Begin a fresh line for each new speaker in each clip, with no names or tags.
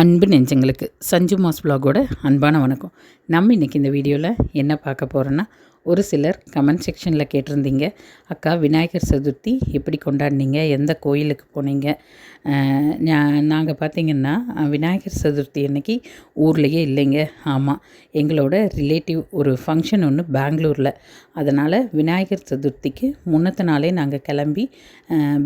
அன்பு நெஞ்சங்களுக்கு சஞ்சு மாஸ் பிளாகோட அன்பான வணக்கம். நம்ம இன்றைக்கி இந்த வீடியோவில் என்ன பார்க்க போகிறோன்னா ஒரு சிலர் கமெண்ட் செக்ஷனில் கேட்டிருந்தீங்க. அக்கா விநாயகர் சதுர்த்தி எப்படி கொண்டாடினீங்க? எந்த கோயிலுக்கு போனீங்க? நாங்கள் பார்த்தீங்கன்னா விநாயகர் சதுர்த்தி அன்னைக்கு ஊர்லேயே இல்லைங்க. ஆமாம் எங்களோட ரிலேட்டிவ் ஒரு ஃபங்க்ஷன் ஒன்று பெங்களூரில். அதனால் விநாயகர் சதுர்த்திக்கு முன்னத்த நாளே நாங்கள் கிளம்பி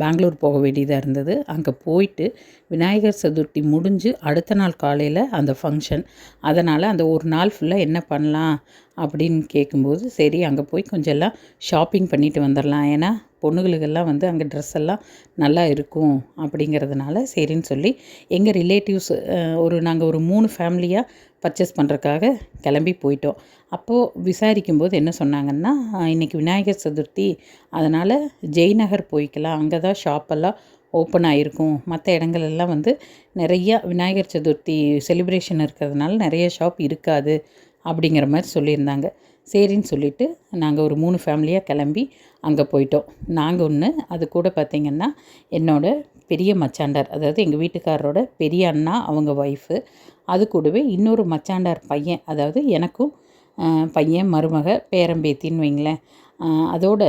பெங்களூர் போக வேண்டியதாக இருந்தது. அங்கே போயிட்டு விநாயகர் சதுர்த்தி முடிஞ்சு அடுத்த நாள் காலையில் அந்த ஃபங்க்ஷன் அதனால் அந்த ஒரு நாள் ஃபுல்லாக என்ன பண்ணலாம் அப்படின்னு கேட்கும்போது சரி அங்கே போய் கொஞ்சம் எல்லாம் ஷாப்பிங் பண்ணிட்டு வந்துடலாம் ஏன்னா பொண்ணுகளுக்கெல்லாம் வந்து அங்கே ட்ரெஸ் எல்லாம் நல்லா இருக்கும் அப்படிங்கிறதுனால சரின்னு சொல்லி எங்கள் ரிலேட்டிவ்ஸ் ஒரு நாங்கள் ஒரு மூணு ஃபேமிலியாக பர்ச்சேஸ் பண்ணுறதுக்காக கிளம்பி போயிட்டோம். அப்போது விசாரிக்கும்போது என்ன சொன்னாங்கன்னா இன்றைக்கி விநாயகர் சதுர்த்தி. அதனால் ஜெய்நகர் போய்க்கலாம். அங்கே தான் ஷாப்பெல்லாம் ஓப்பன் ஆகிருக்கும் மற்ற இடங்கள் எல்லாம் வந்து நிறையா விநாயகர் சதுர்த்தி செலிப்ரேஷன் இருக்கிறதுனால நிறைய ஷாப் இருக்காது அப்படிங்கிற மாதிரி சொல்லியிருந்தாங்க. சரின்னு சொல்லிட்டு நாங்கள் ஒரு மூணு ஃபேமிலியாக கிளம்பி அங்கே போயிட்டோம். நாங்கள் ஒன்று அது கூட பார்த்திங்கன்னா என்னோடய பெரிய மச்சாண்டார் அதாவது எங்கள் வீட்டுக்காரரோட பெரிய அண்ணா அவங்க ஒய்ஃபு அது கூடவே இன்னொரு மச்சாண்டார் பையன் அதாவது எனக்கும் பையன் மருமக பேரம்பேத்தின்னு வைங்களேன். அதோட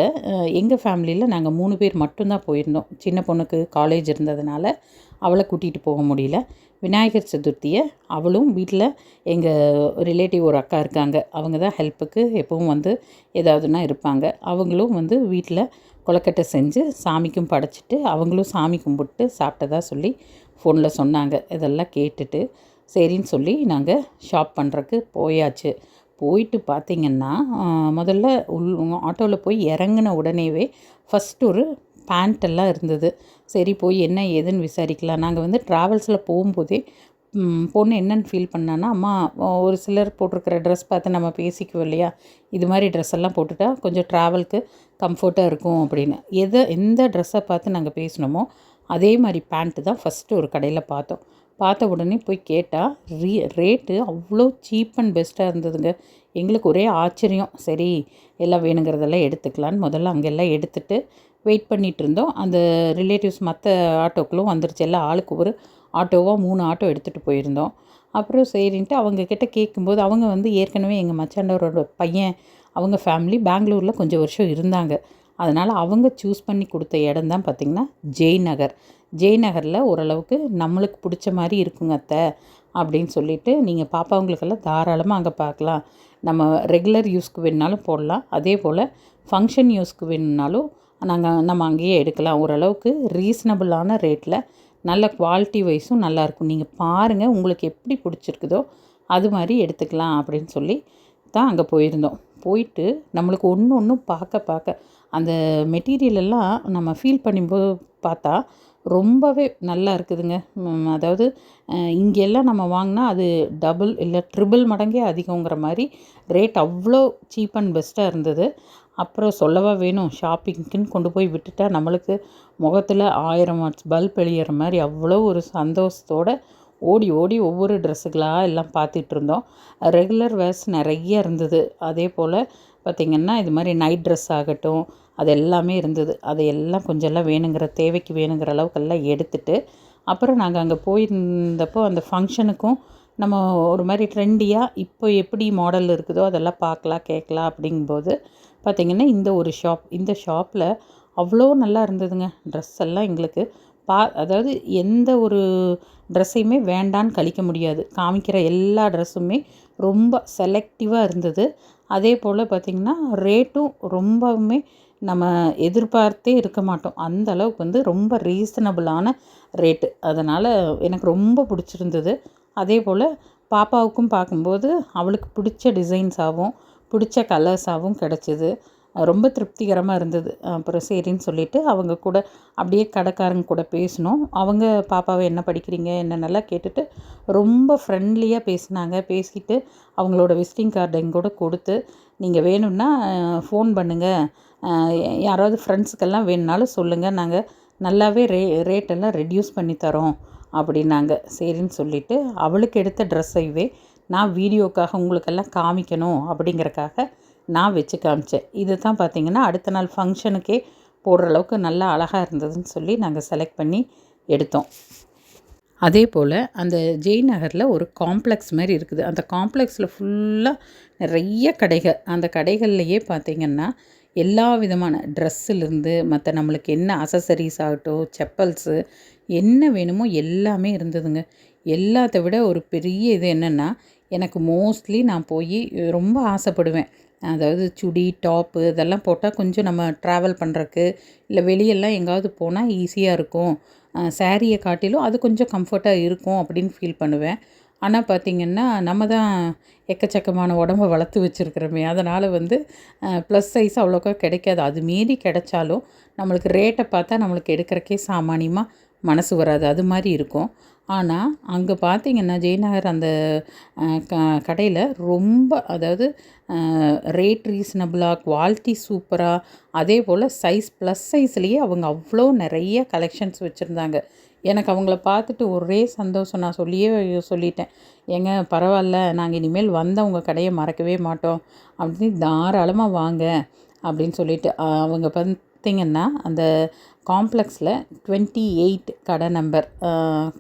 எங்கள் ஃபேமிலியில் நாங்கள் மூணு பேர் மட்டும்தான் போயிருந்தோம். சின்ன பொண்ணுக்கு காலேஜ் இருந்ததுனால அவளை கூட்டிகிட்டு போக முடியல. விநாயகர் சதுர்த்தியை அவளும் வீட்டில் எங்கள் ரிலேட்டிவ் ஒரு அக்கா இருக்காங்க. அவங்க தான் ஹெல்ப்புக்கு எப்பவும் வந்து ஏதாவதுனா இருப்பாங்க. அவங்களும் வந்து வீட்டில் கொலக்கட்டை செஞ்சு சாமிக்கும் படைச்சிட்டு அவங்களும் சாமி கும்பிட்டு சாப்பிட்டதா சொல்லி ஃபோனில் சொன்னாங்க. இதெல்லாம் கேட்டுட்டு சரின்னு சொல்லி நாங்கள் ஷாப் பண்ணுறக்கு போயாச்சு. போயிட்டு பார்த்திங்கன்னா முதல்ல உள் ஆட்டோவில் போய் இறங்கின உடனேவே ஃபஸ்ட் ஒரு பேண்ட்டெல்லாம் இருந்தது. சரி போய் என்ன ஏதுன்னு விசாரிக்கலாம். நாங்கள் வந்து ட்ராவல்ஸில் போகும்போதே பொண்ணு என்னன்னு ஃபீல் பண்ணான்னா அம்மா ஒரு சிலர் போட்டிருக்கிற ட்ரெஸ் பார்த்து நம்ம பேசிக்குவோம் இல்லையா? இது மாதிரி ட்ரெஸ் எல்லாம் போட்டுட்டா கொஞ்சம் ட்ராவலுக்கு கம்ஃபர்ட்டாக இருக்கும் அப்படின்னு. எதை எந்த ட்ரெஸ்ஸை பார்த்து நாங்கள் பேசினோமோ அதே மாதிரி பேண்ட்டு தான் ஃபஸ்ட்டு ஒரு கடையில் பார்த்தோம். பார்த்த உடனே போய் கேட்டால் ரீ ரேட்டு அவ்வளோ சீப் அண்ட் பெஸ்ட்டாக இருந்ததுங்க. எங்களுக்கு ஒரே ஆச்சரியம். சரி எல்லாம் வேணுங்கிறதெல்லாம் எடுத்துக்கலான்னு முதல்ல அங்கெல்லாம் எடுத்துட்டு வெயிட் பண்ணிகிட்டு இருந்தோம். அந்த ரிலேட்டிவ்ஸ் மற்ற ஆட்டோக்களும் வந்துருச்சு. எல்லாம் ஆளுக்கு ஒரு ஆட்டோவாக மூணு ஆட்டோ எடுத்துகிட்டு போயிருந்தோம். அப்புறம் சரின்ட்டு அவங்கக்கிட்ட கேட்கும்போது அவங்க வந்து ஏற்கனவே எங்கள் மச்சாண்டவரோட பையன் அவங்க ஃபேமிலி பெங்களூரில் கொஞ்சம் வருஷம் இருந்தாங்க. அதனால் அவங்க சூஸ் பண்ணி கொடுத்த இடம் தான் பார்த்திங்கன்னா ஜெய்நகர். ஜெய்நகரில் ஓரளவுக்கு நம்மளுக்கு பிடிச்ச மாதிரி இருக்குங்க அத்தை. அப்படின்னு சொல்லிட்டு நீங்கள் பாப்பாவங்களுக்கெல்லாம் தாராளமாக அங்கே பார்க்கலாம் நம்ம ரெகுலர் யூஸ்க்கு வேணுனாலும் போடலாம். அதே போல் ஃபங்க்ஷன் யூஸ்க்கு வேணுனாலும் நாங்கள் நம்ம அங்கேயே எடுக்கலாம். ஓரளவுக்கு ரீசனபிளான ரேட்டில் நல்ல குவாலிட்டி வைஸும் நல்லாயிருக்கும் நீங்கள் பாருங்கள் உங்களுக்கு எப்படி பிடிச்சிருக்குதோ அது மாதிரி எடுத்துக்கலாம் அப்படின்னு சொல்லி தான் அங்கே போயிருந்தோம். போயிட்டு நம்மளுக்கு ஒன்று ஒன்றும் பார்க்க பார்க்க அந்த மெட்டீரியலெல்லாம் நம்ம ஃபீல் பண்ணும்போது பார்த்தா ரொம்பவே நல்லா இருக்குதுங்க. அதாவது இங்கெல்லாம் நம்ம வாங்கினா அது டபுள் இல்லை ட்ரிபிள் மடங்கே அதிகங்கிற மாதிரி ரேட் அவ்வளோ சீப் அண்ட் பெஸ்ட்டாக இருந்தது. அப்புறம் சொல்லவா வேணும் ஷாப்பிங்க்குன்னு கொண்டு போய் விட்டுட்டா நம்மளுக்கு முகத்தில் ஆயிரம் வாட்ஸ் பல்ப் எழியிற மாதிரி அவ்வளோ ஒரு சந்தோஷத்தோடு ஓடி ஓடி ஒவ்வொரு ட்ரெஸ்ஸுகளாக எல்லாம் பார்த்துட்டு இருந்தோம். ரெகுலர் வேர்ஸ் நிறைய இருந்தது. அதே போல் பார்த்திங்கன்னா இது மாதிரி நைட் ட்ரெஸ் ஆகட்டும் அது எல்லாமே இருந்தது. அது எல்லாம் கொஞ்சம் எல்லாம் வேணுங்கிற தேவைக்கு வேணுங்கிற அளவுக்கெல்லாம் எடுத்துட்டு அப்புறம் நாங்கள் அங்கே போயிருந்தப்போ அந்த ஃபங்க்ஷனுக்கும் நம்ம ஒரு மாதிரி ட்ரெண்டியாக இப்போ எப்படி மாடல் இருக்குதோ அதெல்லாம் பார்க்கலாம் கேட்கலாம் அப்படிங்கும்போது பார்த்திங்கன்னா இந்த ஒரு ஷாப் இந்த ஷாப்பில் அவ்வளோ நல்லா இருந்ததுங்க. ட்ரெஸ் எல்லாம் எங்களுக்கு பா அதாவது எந்த ஒரு ட்ரெஸ்ஸையுமே வேண்டான்னு கழிக்க முடியாது. காமிக்கிற எல்லா ட்ரெஸ்ஸுமே ரொம்ப செலக்டிவாக இருந்தது. அதே போல் பார்த்திங்கன்னா ரேட்டும் ரொம்பவுமே நம்ம எதிர்பார்த்தே இருக்க மாட்டோம். அந்த அளவுக்கு வந்து ரொம்ப ரீசனபிளான ரேட்டு அதனால் எனக்கு ரொம்ப பிடிச்சிருந்தது. அதே போல் பாப்பாவுக்கும் பார்க்கும்போது அவளுக்கு பிடிச்ச டிசைன்ஸாகவும் பிடிச்ச கலர்ஸாகவும் கிடச்சிது. ரொம்ப திருப்திகரமாக இருந்தது. அப்புறம் சரின்னு சொல்லிட்டு அவங்க கூட அப்படியே கடைக்காரங்க கூட பேசினோம். அவங்க பாப்பாவை என்ன படிக்கிறீங்க என்னென்னலாம் கேட்டுட்டு ரொம்ப ஃப்ரெண்ட்லியாக பேசினாங்க. பேசிட்டு அவங்களோட விசிட்டிங் கார்டு எங்கூட கொடுத்து நீங்கள் வேணும்னா ஃபோன் பண்ணுங்கள் யாராவது ஃப்ரெண்ட்ஸுக்கெல்லாம் வேணுனாலும் சொல்லுங்கள் நாங்கள் நல்லாவே ரே ரேட்டெல்லாம் ரெடியூஸ் பண்ணி தரோம் அப்படின்னாங்க. சரின்னு சொல்லிவிட்டு அவளுக்கு எடுத்த ட்ரெஸ்ஸைவே நான் வீடியோக்காக உங்களுக்கெல்லாம் காமிக்கணும் அப்படிங்கறக்காக நான் வச்சு காமிச்சேன். இது தான் பார்த்தீங்கன்னா அடுத்த நாள் ஃபங்க்ஷனுக்கே போடுற அளவுக்கு நல்லா அழகாக இருந்ததுன்னு சொல்லி நாங்கள் செலக்ட் பண்ணி எடுத்தோம். அதே போல் அந்த ஜெய் நகரில் ஒரு காம்ப்ளெக்ஸ் மாதிரி இருக்குது. அந்த காம்ப்ளெக்ஸில் ஃபுல்லாக நிறைய கடைகள். அந்த கடைகள்லையே பார்த்திங்கன்னா எல்லா விதமான ட்ரெஸ்ஸுலேருந்து மற்ற நம்மளுக்கு என்ன அசசரிஸ் ஆகட்டும் செப்பல்ஸு என்ன வேணுமோ எல்லாமே இருந்ததுங்க. எல்லாத்த விட ஒரு பெரிய இது என்னென்னா எனக்கு மோஸ்ட்லி நான் போய் ரொம்ப ஆசைப்படுவேன். அதாவது சுடி டாப்பு இதெல்லாம் போட்டால் கொஞ்சம் நம்ம ட்ராவல் பண்ணுறக்கு இல்லை வெளியெல்லாம் எங்காவது போனால் ஈஸியாக இருக்கும். சேரீயை காட்டிலும் அது கொஞ்சம் கம்ஃபர்ட்டாக இருக்கும் அப்படின்னு ஃபீல் பண்ணுவேன். ஆனால் பார்த்திங்கன்னா நம்ம தான் எக்கச்சக்கமான உடம்ப வளர்த்து வச்சுருக்குறோமே. அதனால் வந்து ப்ளஸ் சைஸ் அவ்வளோக்கா கிடைக்காது. அது மீறி கிடைச்சாலும் நம்மளுக்கு ரேட்டை பார்த்தா நம்மளுக்கு எடுக்கிறக்கே சாமானியமாக மனசு வராது. அது மாதிரி இருக்கும். ஆனால் அங்கே பார்த்தீங்கன்னா ஜெயநகர் அந்த க கடையில் ரொம்ப அதாவது ரேட் ரீசனபிளாக குவாலிட்டி சூப்பராக அதே போல் சைஸ் ப்ளஸ் சைஸ்லேயே அவங்க அவ்வளோ நிறைய கலெக்ஷன்ஸ் வச்சுருந்தாங்க. எனக்கு அவங்கள பார்த்துட்டு ஒரே சந்தோஷம் நான் சொல்லியே சொல்லிட்டேன். ஏங்க பரவாயில்ல நாங்கள் இனிமேல் வந்த உங்கள் கடையை மறக்கவே மாட்டோம். அப்படின்னு தாராளமாக வாங்க அப்படின்னு சொல்லிட்டு அவங்க பார்த்திங்கன்னா அந்த காம்ப்ளெக்ஸில் டுவெண்ட்டி எயிட் கடை நம்பர்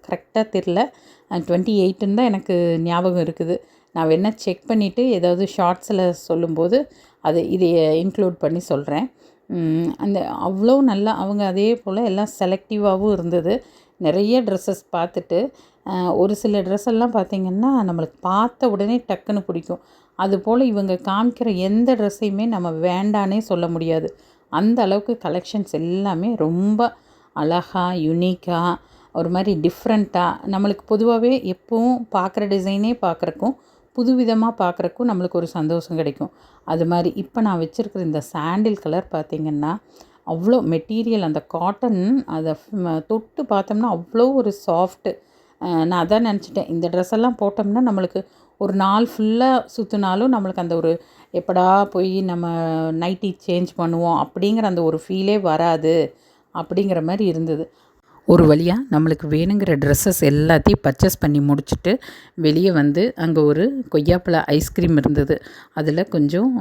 கரெக்டாக தெரில டுவெண்ட்டி எயிட்டுன்னு தான் எனக்கு ஞாபகம் இருக்குது. நான் வேணால் செக் பண்ணிவிட்டு ஏதாவது ஷார்ட்ஸில் சொல்லும்போது அது இதை இன்க்ளூட் பண்ணி சொல்கிறேன் அந்த அவ்வளோ நல்லா அவங்க அதே போல் எல்லாம் செலக்டிவாகவும் இருந்தது. நிறைய ட்ரெஸ்ஸஸ் பார்த்துட்டு ஒரு சில ட்ரெஸ் எல்லாம் பார்த்திங்கன்னா நம்மளுக்கு பார்த்த உடனே டக்குன்னு பிடிக்கும். அதுபோல் இவங்க காமிக்கிற எந்த ட்ரெஸ்ஸையுமே நம்ம வேண்டானே சொல்ல முடியாது. அந்த அளவுக்கு கலெக்ஷன்ஸ் எல்லாமே ரொம்ப அழகாக யுனிக்காக ஒரு மாதிரி டிஃப்ரெண்ட்டாக நம்மளுக்கு பொதுவாகவே எப்போவும் பார்க்குற டிசைனே பார்க்குறக்கும் புதுவிதமாக பார்க்குறக்கும் நம்மளுக்கு ஒரு சந்தோஷம் கிடைக்கும். அது மாதிரி இப்போ நான் வச்சுருக்கிற இந்த சாண்டில் கலர் பார்த்திங்கன்னா அவ்வளோ மெட்டீரியல் அந்த காட்டன் அதை தொட்டு பார்த்தோம்னா அவ்வளோ ஒரு சாஃப்ட்டு நான் அதான் நினச்சிட்டேன். இந்த ட்ரெஸ் எல்லாம் போட்டோம்னா நம்மளுக்கு ஒரு நாள் ஃபுல்லாக சுற்றினாலும் நம்மளுக்கு அந்த ஒரு எப்படா போய் நம்ம நைட்டி சேஞ்ச் பண்ணுவோம் அப்படிங்கிற அந்த ஒரு ஃபீலே வராது அப்படிங்கிற மாதிரி இருந்தது. ஒரு வழியாக நம்மளுக்கு வேணுங்கிற ட்ரெஸ்ஸஸ் எல்லாத்தையும் பர்ச்சேஸ் பண்ணி முடிச்சுட்டு வெளியே வந்து அங்கே ஒரு கொய்யாப்பழ ஐஸ்கிரீம் இருந்தது. அதில் கொஞ்சம்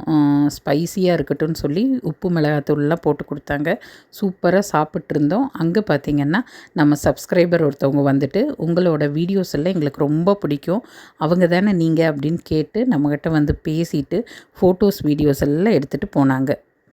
ஸ்பைஸியாக இருக்கட்டும்னு சொல்லி உப்பு மிளகாத்தூள்லாம் போட்டு கொடுத்தாங்க. சூப்பராக சாப்பிட்ருந்தோம் அங்கே பார்த்திங்கன்னா நம்ம சப்ஸ்கிரைபர் ஒருத்தவங்க வந்துட்டு உங்களோட வீடியோஸ் எல்லாம் எங்களுக்கு ரொம்ப பிடிக்கும். அவங்க தானே நீங்கள் அப்படின்னு கேட்டு நம்மக்கிட்ட வந்து பேசிட்டு ஃபோட்டோஸ் வீடியோஸ் எல்லாம் எடுத்துகிட்டு போனாங்க.